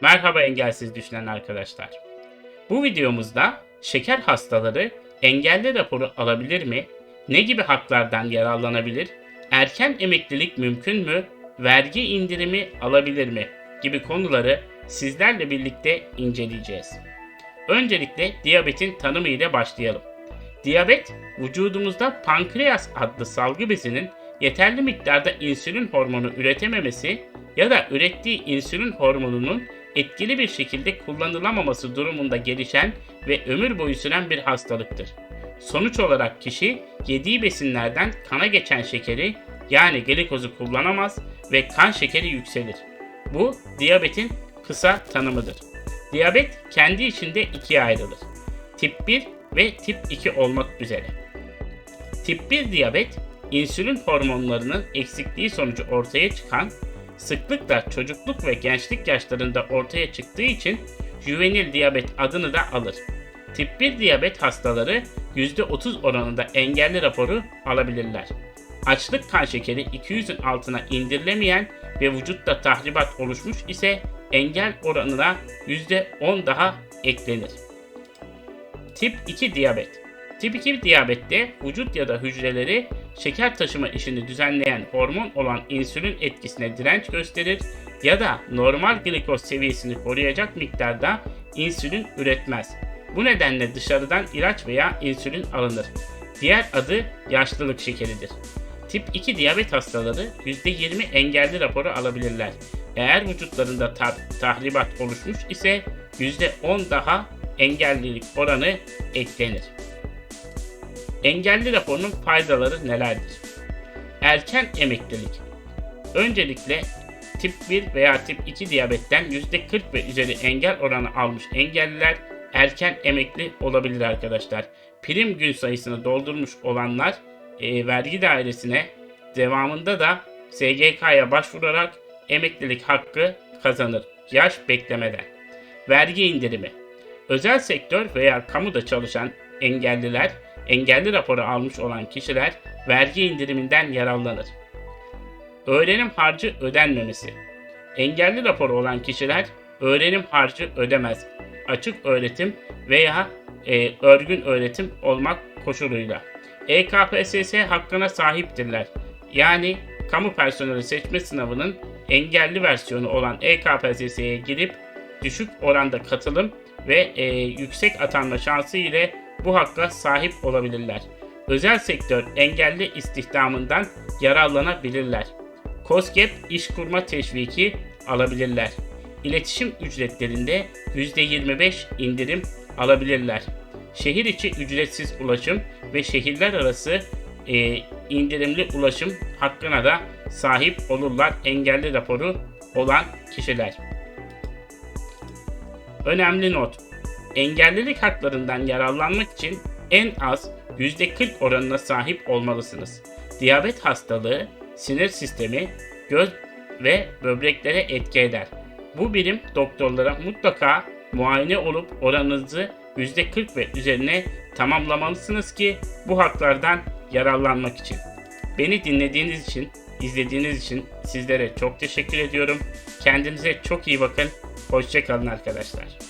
Merhaba engelsiz düşünen arkadaşlar. Bu videomuzda şeker hastaları engelli raporu alabilir mi? Ne gibi haklardan yararlanabilir? Erken emeklilik mümkün mü? Vergi indirimi alabilir mi? Gibi konuları sizlerle birlikte inceleyeceğiz. Öncelikle diyabetin tanımı ile başlayalım. Diyabet, vücudumuzda pankreas adlı salgı bezinin yeterli miktarda insülin hormonu üretememesi ya da ürettiği insülin hormonunun etkili bir şekilde kullanılamaması durumunda gelişen ve ömür boyu süren bir hastalıktır. Sonuç olarak kişi yediği besinlerden kana geçen şekeri yani glikozu kullanamaz ve kan şekeri yükselir. Bu diyabetin kısa tanımıdır. Diyabet kendi içinde ikiye ayrılır. Tip 1 ve tip 2 olmak üzere. Tip 1 diyabet, insülin hormonlarının eksikliği sonucu ortaya çıkan, sıklıkla çocukluk ve gençlik yaşlarında ortaya çıktığı için juvenil diyabet adını da alır. Tip 1 diyabet hastaları %30 oranında engelli raporu alabilirler. Açlık kan şekeri 200'ün altına indirilemeyen ve vücutta tahribat oluşmuş ise engel oranına %10 daha eklenir. Tip 2 diyabet. Tip 2 diyabette vücut ya da hücreleri şeker taşıma işini düzenleyen hormon olan insülin etkisine direnç gösterir ya da normal glikoz seviyesini koruyacak miktarda insülin üretmez. Bu nedenle dışarıdan ilaç veya insülin alınır. Diğer adı yaşlılık şekeridir. Tip 2 diyabet hastaları %20 engelli raporu alabilirler. Eğer vücutlarında ta- tahribat oluşmuş ise %10 daha engellilik oranı eklenir. Engelli raporunun faydaları nelerdir? Erken emeklilik. Öncelikle tip 1 veya tip 2 diyabetten %40 ve üzeri engel oranı almış engelliler erken emekli olabilir arkadaşlar. Prim gün sayısını doldurmuş olanlar e, vergi dairesine devamında da SGK'ya başvurarak emeklilik hakkı kazanır. Yaş beklemeden. Vergi indirimi. Özel sektör veya kamuda çalışan engelliler, engelli raporu almış olan kişiler vergi indiriminden yararlanır. Öğrenim harcı ödenmemesi. Engelli raporu olan kişiler öğrenim harcı ödemez. Açık öğretim veya e, örgün öğretim olmak koşuluyla. EKPSS hakkına sahiptirler. Yani kamu personeli seçme sınavının engelli versiyonu olan EKPSS'ye girip düşük oranda katılım ve e, yüksek atanma şansı ile bu hakka sahip olabilirler. Özel sektör engelli istihdamından yararlanabilirler. COSGAP iş kurma teşviki alabilirler. İletişim ücretlerinde %25 indirim alabilirler. Şehir içi ücretsiz ulaşım ve şehirler arası e, indirimli ulaşım hakkına da sahip olurlar engelli raporu olan kişiler. Önemli not. Engellilik haklarından yararlanmak için en az %40 oranına sahip olmalısınız. Diyabet hastalığı, sinir sistemi, göz ve böbreklere etki eder. Bu birim doktorlara mutlaka muayene olup oranınızı %40 ve üzerine tamamlamalısınız ki bu haklardan yararlanmak için. Beni dinlediğiniz için, izlediğiniz için sizlere çok teşekkür ediyorum. Kendinize çok iyi bakın. Hoşçakalın arkadaşlar.